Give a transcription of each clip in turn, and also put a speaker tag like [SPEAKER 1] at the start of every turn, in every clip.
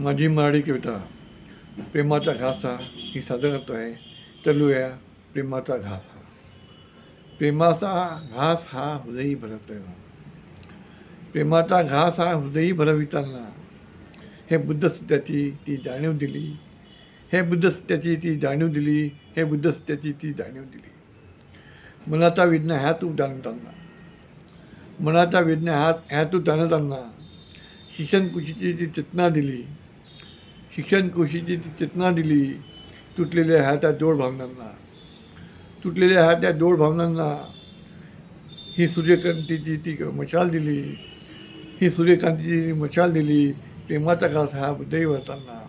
[SPEAKER 1] माझी मराठी कविता प्रेमाचा घास हा ही सादर करतो आहे तलूया प्रेमाचा घास. हा प्रेमाचा घास हा हृदयी भरवताना प्रेमाचा घास हा हृदयी भरविताना हे बुद्ध सत्याची ती जाणीव दिली. हे बुद्ध सत्याची ती जाणीव दिली. हे बुद्ध सत्याची ती जाणीव दिली. मनाचा वेदना ह्या तू जाणताना मनाचा वेदना ह्या ह्या तू जाणताना शिक्षण कुशीची ती चेतना दिली. शिक्षण कोशीची ती चेतना दिली तुटलेल्या ह्या त्या जोड भावनांना. तुटलेल्या ह्या त्या जोड भावनांना ही सूर्यकांतीची ती मशाल दिली ही सूर्यकांतीची मशाल दिली प्रेमाचा घास हा हृदयी भरताना.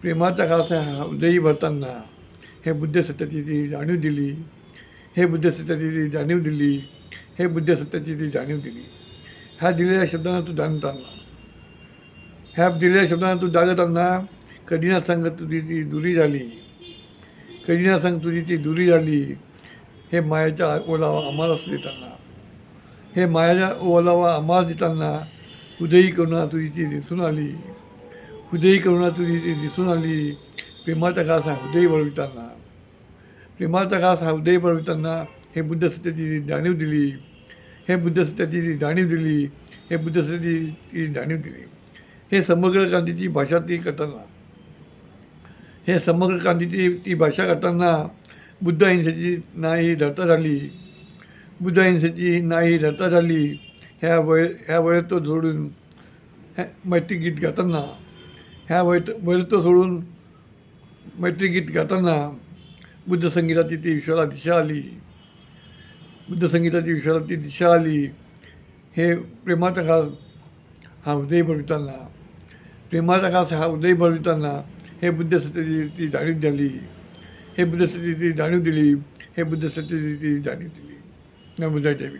[SPEAKER 1] प्रेमाचा घास हा हृदयी भरताना हे बुद्ध सत्याची ती जाणीव दिली हे बुद्ध सत्याची ती जाणीव दिली हे बुद्ध सत्याची ती जाणीव दिली. ह्या दिलेल्या शब्दांना तू जाणताना. ह्या दिलेल्या शब्दांना तू जागताना कधी ना सांग तुझी ती दुरी झाली. कधी ना सांग तुझी ती दुरी झाली. हे मायाचा ओलावा आम्हालाच देताना. हे मायाचा ओलावा आम्हाला देताना हृदयी करुणा तुझी ती दिसून आली. हृदयी करुणा तुझी ती दिसून आली. प्रेमाचा घास हा हृदय बळविताना प्रेमाचा घास हा हृदय बळविताना हे बुद्ध सत्याची ती जाणीव दिली. हे बुद्ध सत्याची ती जाणीव दिली. हे बुद्ध सत्याची ती जाणीव दिली. हे समग्र क्रांतीची भाषा ती करताना. हे समग्र क्रांतीची ती भाषा करताना बुद्ध अहिंसेची नाही धरता झाली. बुद्ध अहिंसेची नाही धरता झाली. ह्या वय ह्या वयात तो जोडून ह्या मैत्री गीत गाताना ह्या वय वयत सोडून मैत्री गीत गाताना बुद्ध संगीताची ती विश्वाला दिशा आली. बुद्ध संगीताची विश्वाला ती दिशा आली. हे प्रेमाचा खास हा हृदय भरविताना म्हणजे प्रेमाचा घास हा उदय भरविताना हे बुद्ध सत्याची जाणीव झाली हे बुद्ध सत्याची जाणीव दिली हे बुद्ध सत्याची जाणीव दिली. नमुदा देवी.